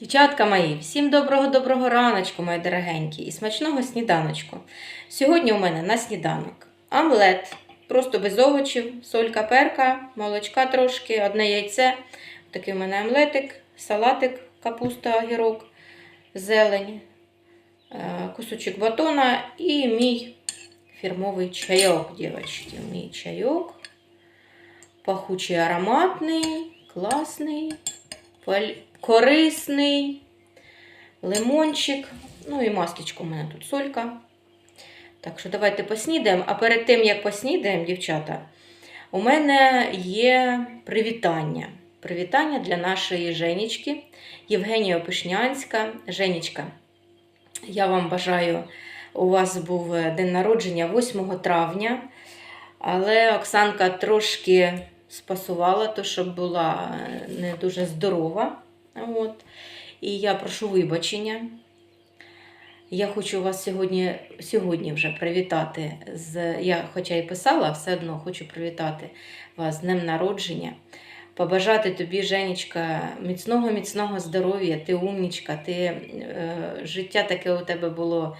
Дівчатка мої, всім доброго-доброго раночку, мої дорогенькі, і смачного сніданочку. Сьогодні у мене на сніданок омлет, просто без овочів, солька, перка, молочка трошки, одне яйце. Такий у мене омлетик, салатик, капуста, огірок, зелень, е, кусочок батона і мій фірмовий чайок, дівчатки. Мій чайок. Пахучий ароматний, класний, корисний, лимончик. Ну і масличко у мене тут солька. Так що давайте поснідаємо. А перед тим, як поснідаємо, дівчата, у мене є привітання. Привітання для нашої Женечки, Євгенія Опишнянська. Женечка, я вам бажаю, у вас був день народження 8 травня, але Оксанка трошки спасувала, то щоб була не дуже здорова. От. І я прошу вибачення. Я хочу вас сьогодні, сьогодні вже привітати. З, я, хоча і писала, все одно хочу привітати вас з днем народження. Побажати тобі, Женечка, міцного, міцного здоров'я, ти умнічка, ти, е, життя таке у тебе було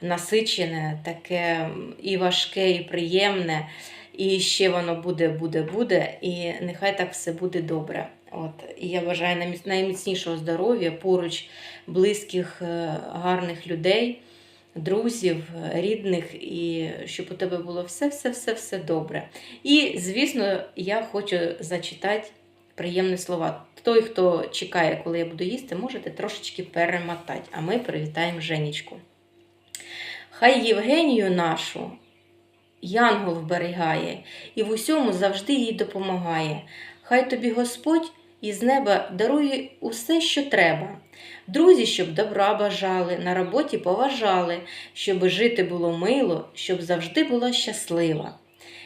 насичене, таке і важке, і приємне. І ще воно буде, буде, буде, і нехай так все буде добре. От. І я бажаю найміцнішого здоров'я поруч близьких, е, гарних людей, друзів, рідних, і щоб у тебе було все-все-все-все добре. І, звісно, я хочу зачитати приємні слова. Той, хто чекає, коли я буду їсти, можете трошечки перемотати. А ми привітаємо Женечку. Хай Євгенію нашу Янгол вберігає і в усьому завжди їй допомагає. Хай тобі Господь із неба дарує усе, що треба. Друзі, щоб добра бажали, на роботі поважали, щоб жити було мило, щоб завжди була щаслива.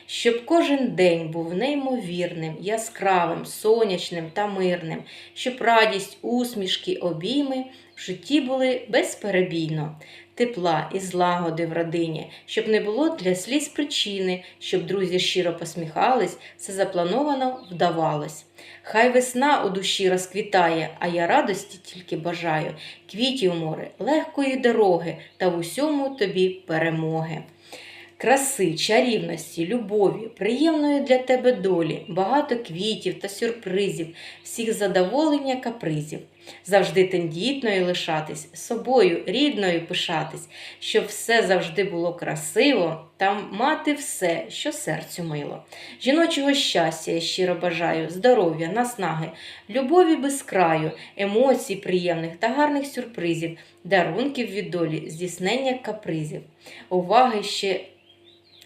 Щоб кожен день був неймовірним, яскравим, сонячним та мирним, щоб радість, усмішки, обійми в житті були безперебійно тепла і злагоди в родині, щоб не було для сліз причини, щоб друзі щиро посміхались, все заплановано вдавалось. Хай весна у душі розквітає, а я радості тільки бажаю, квітів море, легкої дороги та в усьому тобі перемоги. Краси, чарівності, любові, приємної для тебе долі, багато квітів та сюрпризів, всіх задоволення капризів. Завжди тендітною лишатись, собою рідною пишатись, щоб все завжди було красиво та мати все, що серцю мило. Жіночого щастя я щиро бажаю, здоров'я, наснаги, любові без краю, емоцій приємних та гарних сюрпризів, дарунків від долі, здійснення капризів. Уваги ще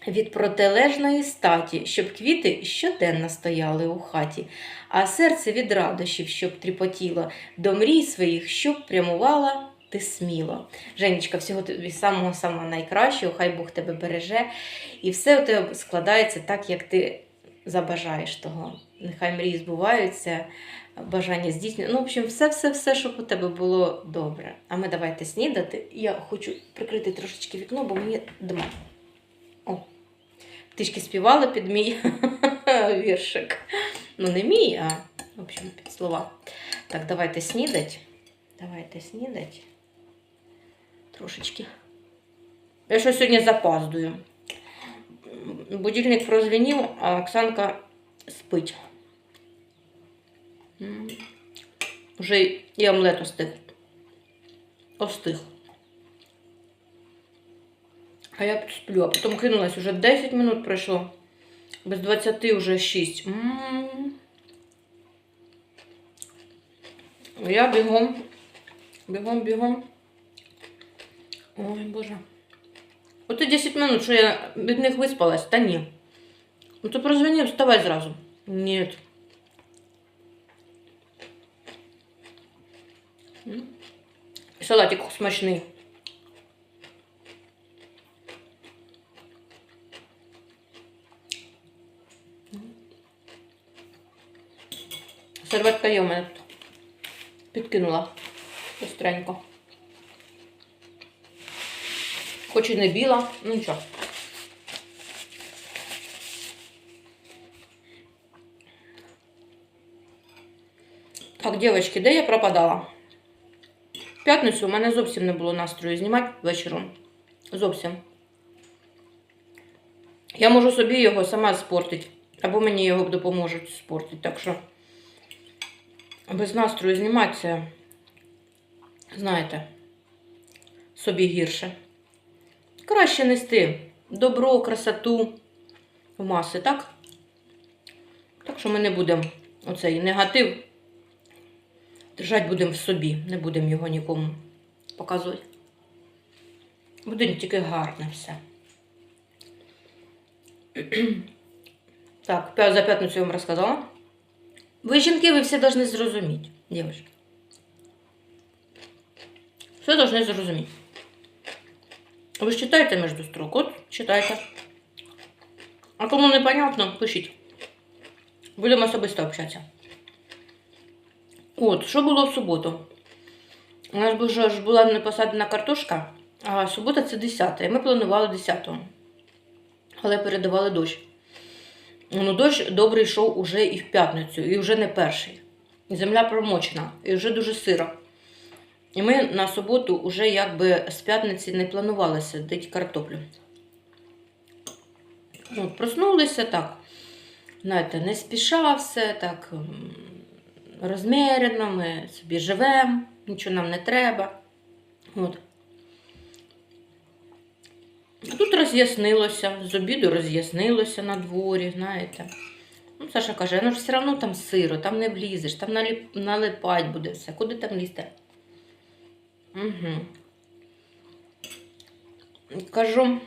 від протилежної статі, щоб квіти щоденно стояли у хаті, а серце від радощів, щоб тріпотіло, до мрій своїх, щоб прямувала ти сміло. Женечка, всього тобі самого самого найкращого, хай Бог тебе береже, і все у тебе складається так, як ти забажаєш того. Нехай мрії збуваються, бажання здійснюють. Ну, в общем, все-все-все, щоб у тебе було добре. А ми давайте снідати. Я хочу прикрити трошечки вікно, бо мені дма. О, Птички співали під мій віршик. Ну, не мій, а в общем, під слова. Так, давайте снідать. Давайте снідать. Трошечки. Я щось сьогодні запаздую. Будильник прозвенів, а Оксанка спить. Вже і омлет остиг. Остиг. А я тут сплю, а потім кинулась, уже 10 минут пройшло. Без 20 вже 6. М. Я бігом. Бігом, бігом. Ой, боже. От і 10 минут, що я від них виспалась, та ні. Ну то прозвонив, вставай зразу. Ні. Салатик смачний. Серветка є у мене тут. Підкинула быстренько. Хоч і не біла, ну нічого. Так, девочки, де я пропадала? п'ятницю у мене зовсім не було настрою знімати вечором. Зовсім. Я можу собі його сама спортити, або мені його допоможуть спортити. Так що без настрою знімати це, знаєте, собі гірше. Краще нести добро, красоту в маси, так? Так що ми не будемо оцей негатив держати будемо в собі, не будемо його нікому показувати. Буде тільки гарне все. Так, за п'ятницю я вам розказала. Ви, жінки, ви все должны зрозуміти, дівчатки. Все должны зрозуміти. Ви ж читаєте між строк? От читайте. А кому непонятно, пишіть. Будемо особисто общатися. От, що було в суботу? У нас ж була не посадена картошка, а субота це 10 і ми планували 10-го. Але передавали дощ. Ну, дощ добре йшов уже і в п'ятницю, і вже не перший. Земля промочена, і вже дуже сиро. І ми на суботу вже якби з п'ятниці не планували садити картоплю. От, проснулися так, знаєте, не спіша все, так розмірено, ми собі живемо, нічого нам не треба. От. Тут роз'яснилося, з обіду роз'яснилося на дворі, знаєте. Ну, Саша каже, ну ж все одно там сиро, там не влізеш, там наліп... налипать буде все. Куди там лізти? Угу. Кажу,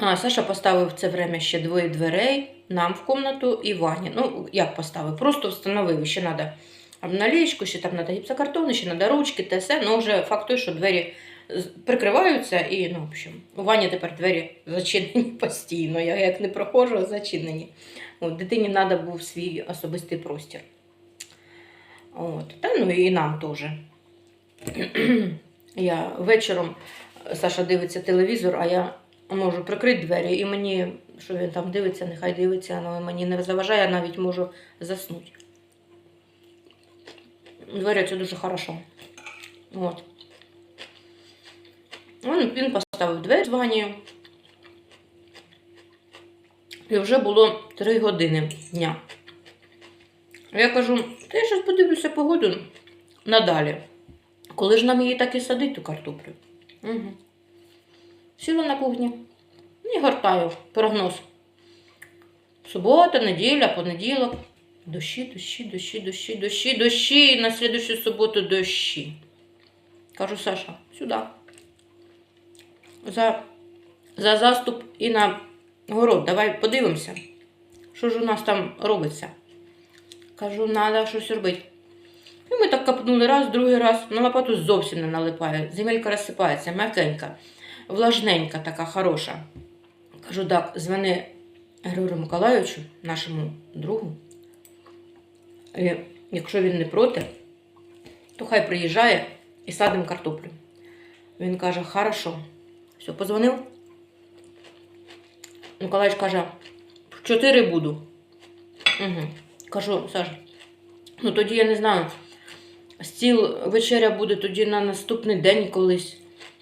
а, Саша поставив це время ще двоє дверей нам в комнату і Вані. Ну, як поставив? Просто встановив, ще треба обналічку, ще там треба гіпсокартон, ще треба ручки, те все. Ну, вже факт той, що двері прикриваються і, ну, в общем, у Вані тепер двері зачинені постійно. Я як не проходжу, зачинені. От, дитині треба був свій особистий простір. От. Та ну і нам теж. Я вечором Саша дивиться телевізор, а я можу прикрити двері, і мені, що він там дивиться, нехай дивиться, але мені не заважає, я навіть можу заснути. Двері це дуже хорошо. От. Він, він поставив двері з Ванією. І вже було 3 години дня. Я кажу, та я зараз подивлюся погоду надалі. Коли ж нам її так і садить, ту картоплю? Угу. Сіла на кухні і гортаю прогноз. Субота, неділя, понеділок. Дощі, дощі, дощі, дощі, дощі, дощі. І на слідущу суботу дощі. Кажу, Саша, сюди. За, за заступ і на город. Давай подивимося. Що ж у нас там робиться? Кажу, треба щось робити. І ми так капнули раз, другий раз. На лопату зовсім не налипає. Земелька розсипається, м'якенька, влажненька, така хороша. Кажу, так, дзвони Григорію Миколайовичу, нашому другу. І якщо він не проти, то хай приїжджає і садимо картоплю. Він каже, хорошо. Все, позвонив. Миколаївич каже, в 4 буду. Угу. Кажу, Саша, ну тоді я не знаю. Стіл вечеря буде тоді на наступний день колись.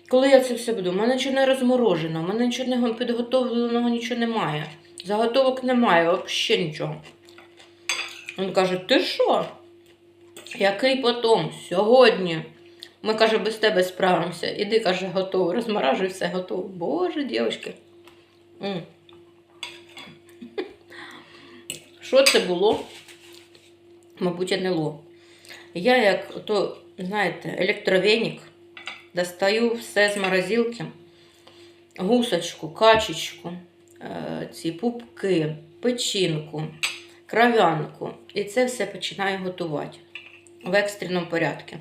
Коли я це все буду? У мене нічого не розморожено, у мене нічого не підготовленого нічого немає. Заготовок немає, взагалі нічого. Він каже, ти що? Який потом? Сьогодні. Ми, каже, без тебе справимося. Іди, каже, готово. Розморажуй все готово. Боже, дівчатки. Що це було? Мабуть, НЛО. Я, як то, знаєте, електровеник, достаю все з морозилки, гусочку, качечку, е, ці пупки, печінку, кров'янку. І це все починаю готувати в екстреному порядку.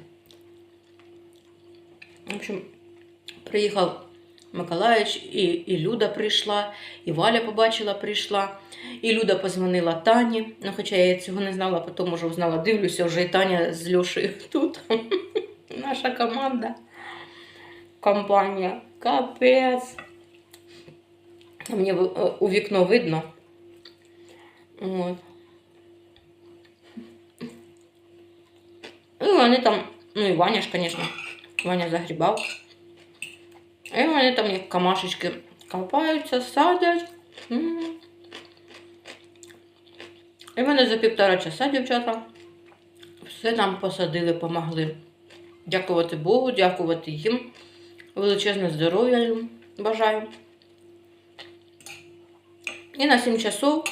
В общем, приїхав Миколаївич, і, і Люда прийшла, і Валя побачила, прийшла. І Люда позвонила Тані. Ну, хоча я цього не знала, потім вже узнала, дивлюся, вже і Таня з Льошею тут. Наша команда. Компанія. Капець. Мені е, у вікно видно. От. І вони там, ну і Ваня ж, звісно, Ваня загрібав. І вони там як камашечки копаються, садять. І мене за півтора часа, дівчата, все нам посадили, помогли. Дякувати Богу, дякувати їм. Величезне здоров'я їм бажаю. І на 7 часов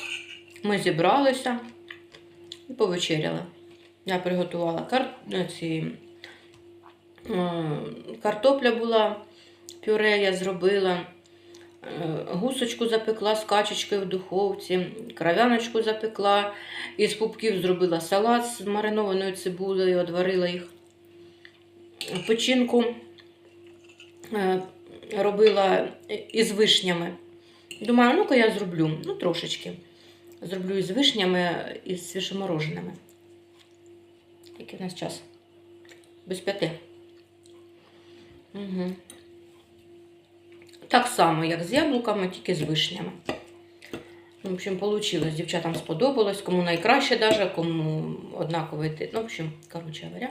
ми зібралися і повечеряли. Я приготувала кар... е, ці... картопля була, пюре я зробила, е, гусочку запекла з качечкою в духовці, кров'яночку запекла, із пупків зробила салат з маринованою цибулею, одварила їх. Печінку е, робила із вишнями. Думаю, ну-ка я зроблю, ну трошечки. Зроблю із вишнями і з свіжомороженими. Який у нас час? Без п'яти. Угу. Так само, як з яблуками, тільки з вишнями. В общем, получилось. Дівчатам сподобалось. Кому найкраще, даже, кому однаковий тип. Ну, в общем, коротше говоря,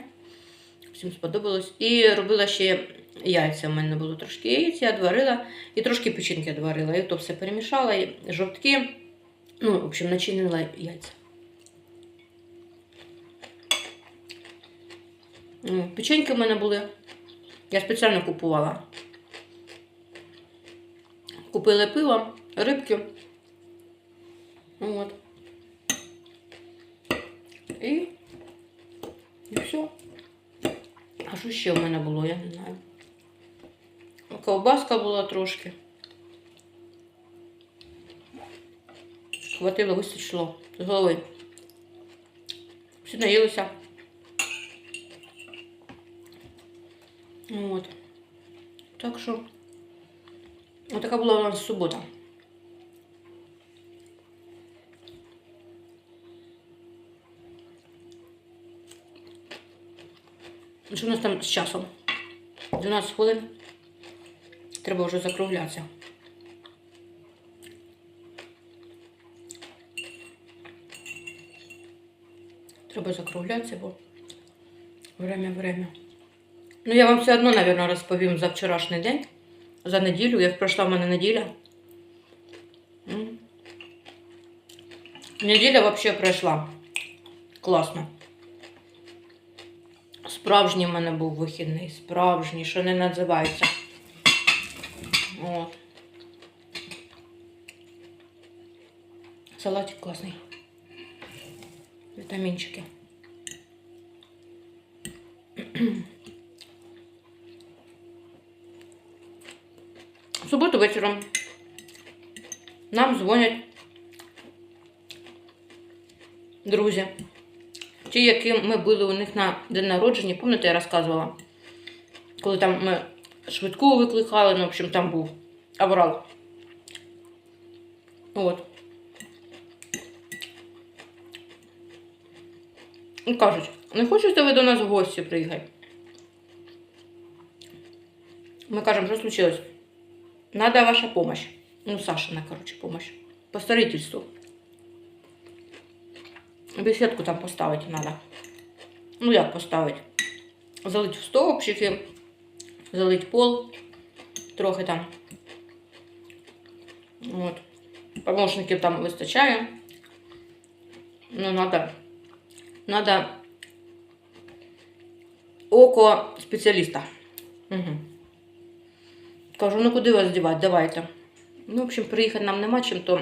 всім сподобалось. І робила ще яйця. У мене було трошки яєць, я відварила, і трошки печінки відварила. І то все перемішала, і жовтки. Ну, в общем, начинила яйця. Ну, Печеньки в мене були. Я спеціально купувала. Купили пиво, рибки. От. І, і все. А що ще в мене було, я не знаю. Ковбаска була трошки. Хватило, вистачило з голови. Всі наїлися. От. Так що, отака була у нас субота. Що у нас там з часом? 12 хвилин. Треба вже закруглятися. Треба закруглятися, бо время, время. Ну, я вам все одно, мабуть, розповім за вчорашній день, за неділю, як пройшла в мене неділя. Неділя взагалі пройшла. Класно. Справжній в мене був вихідний, справжній, що не називається. От. Салатик класний. Вітамінчики. Суботу вечором нам дзвонять друзі. Ті, які ми були у них на день народження, пам'ятаєте, я розказувала, коли там ми швидку викликали, ну, в общем, там був аврал. От. І кажуть, не хочете ви до нас в гості приїхати? Ми кажемо, що случилось? Надо ваша помощь. Ну, Сашина, короче, помощь. По строительству. Беседку там поставити надо. Ну, як поставити? Залить в стовпчики, залить пол, трохи там. От. Помощників там вистачає. Ну, надо, надо око спеціаліста. Угу. Кажу, ну куди вас дівати? Давайте. Ну, в общем, приїхати нам нема чим, то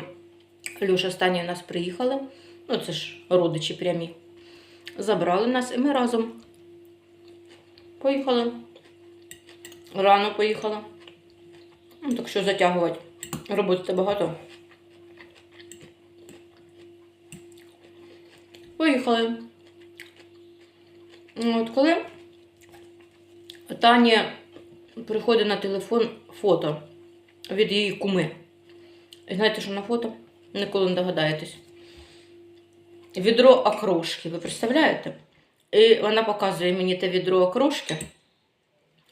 Люша останні у нас приїхали. Ну, це ж родичі прямі. Забрали нас і ми разом поїхали. Рано поїхали. Ну, так що затягувати. Роботи багато. Поїхали. От коли Таня приходить на телефон фото від її куми. І знаєте, що на фото? Ніколи не догадаєтесь. Відро окрошки, ви представляєте? І вона показує мені те відро окрошки.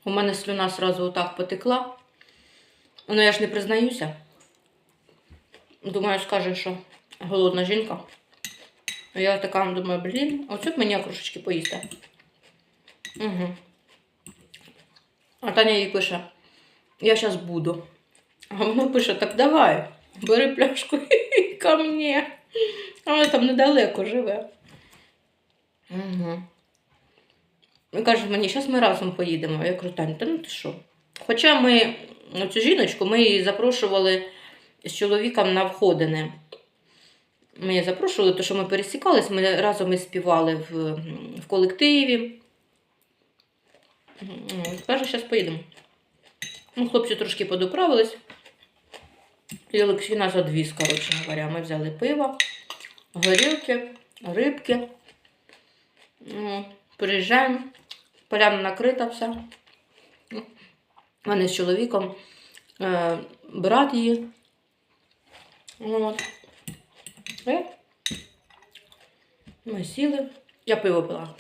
У мене слюна сразу отак потекла. Ну, я ж не признаюся. Думаю, скаже, що голодна жінка. Я така думаю, блін, оце б мені окрошечки поїсти. Угу. А Таня їй пише: Я зараз буду. А вона пише: так давай, бери пляшку і ко мені. А вона там недалеко живе. Угу. Він каже мені, зараз ми разом поїдемо. Я кажу, Тань, та ну ти що? Хоча ми цю жіночку ми її запрошували з чоловіком на входини. Ми її запрошували, тому що ми пересікались, ми разом і співали в, в колективі. М, Каже, зараз поїдемо. Ну, хлопці трошки подуправились. І Олексій за дві, коротше говоря. Ми взяли пиво, горілки, рибки. Ну, Приїжджаємо, поляна накрита вся. Вони з чоловіком, е, брат її. От. І ми сіли. Я пиво пила.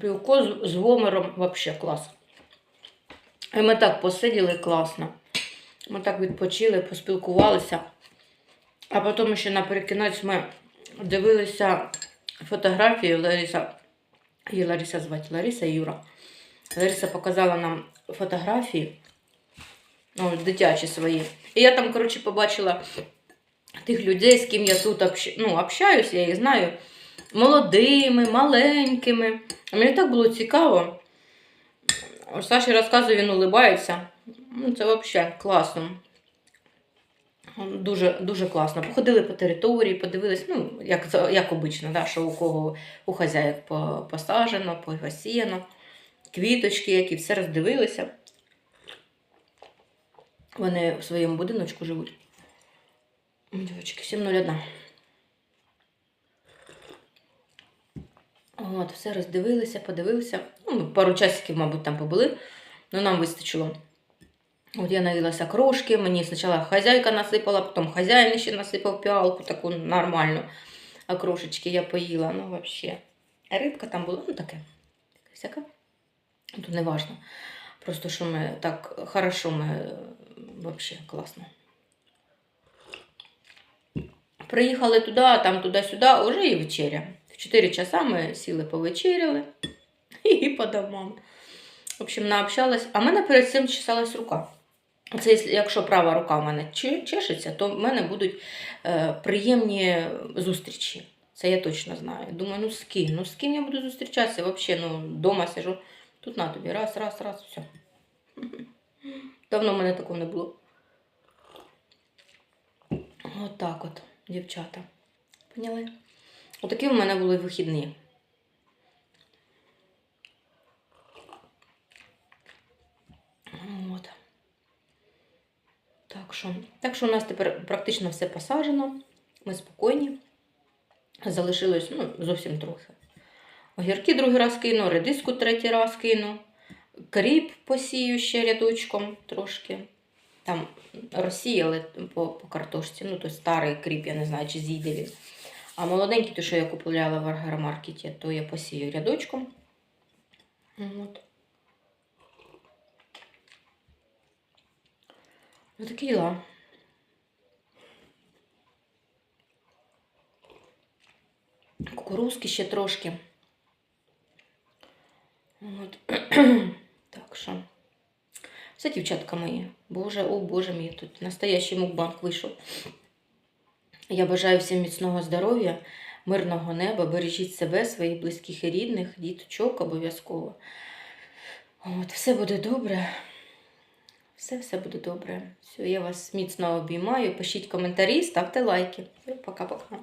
Пивко з, з гомером взагалі клас. І ми так посиділи класно. Ми так відпочили, поспілкувалися. А потім ще наприкінець ми дивилися фотографії Лариса. Її Лариса звати Лариса Юра. Лариса показала нам фотографії, ну, дитячі свої. І я там, коротше, побачила тих людей, з ким я тут общ... ну, общаюсь, я їх знаю, молодими, маленькими. А мені так було цікаво. Саші розказує, він улибається. Ну, це взагалі класно. Дуже, дуже класно. Походили по території, подивились, ну, як, як обично, да, що у кого у хазяїв по- посаджено, посіяно, квіточки, які все роздивилися. Вони в своєму будиночку живуть. Дівчатки, 701. От, все роздивилися, подивилися. Ну, пару часиків, мабуть, там побули, але нам вистачило. От я наїлася крошки, мені спочатку хазяйка насипала, потім хазяїн ще насипав піалку таку нормальну. А крошечки я поїла, ну взагалі. Рибка там була, ну таке. Всяка. Тут не важно. Просто що ми так хорошо, ми взагалі класно. Приїхали туди, там туди-сюди, уже і вечеря. В 4 часа ми сіли повечеряли і по домам. В общем, наобщалась. А в мене перед цим чесалась рука. Це якщо- права рука в мене че- чешеться, то в мене будуть е, приємні зустрічі. Це я точно знаю. Думаю, ну з ким? Ну з ким я буду зустрічатися? Взагалі, ну, вдома сижу. Тут на тобі. Раз, раз, раз, все. Давно в мене такого не було. От так от, дівчата. Поняли? Отакі в мене були вихідні. От. Так що, так що у нас тепер практично все посаджено. Ми спокійні. Залишилось ну, зовсім трохи. Огірки другий раз кину, редиску третій раз кину. Кріп посію ще рядочком трошки. Там розсіяли по, по картошці. Ну, той старий кріп, я не знаю, чи зійде він. А молоденький, то, що я купувала в агромаркеті, то я посію рядочком. От. Ось такі діла. Кукурузки ще трошки. От. так що. Все, дівчатка мої. Боже, о Боже мій, тут настоящий мукбанк вийшов. Я бажаю всім міцного здоров'я, мирного неба, бережіть себе, своїх близьких і рідних, діточок обов'язково. От, все буде добре. Все, все буде добре. Все, я вас міцно обіймаю. Пишіть коментарі, ставте лайки. Пока-пока.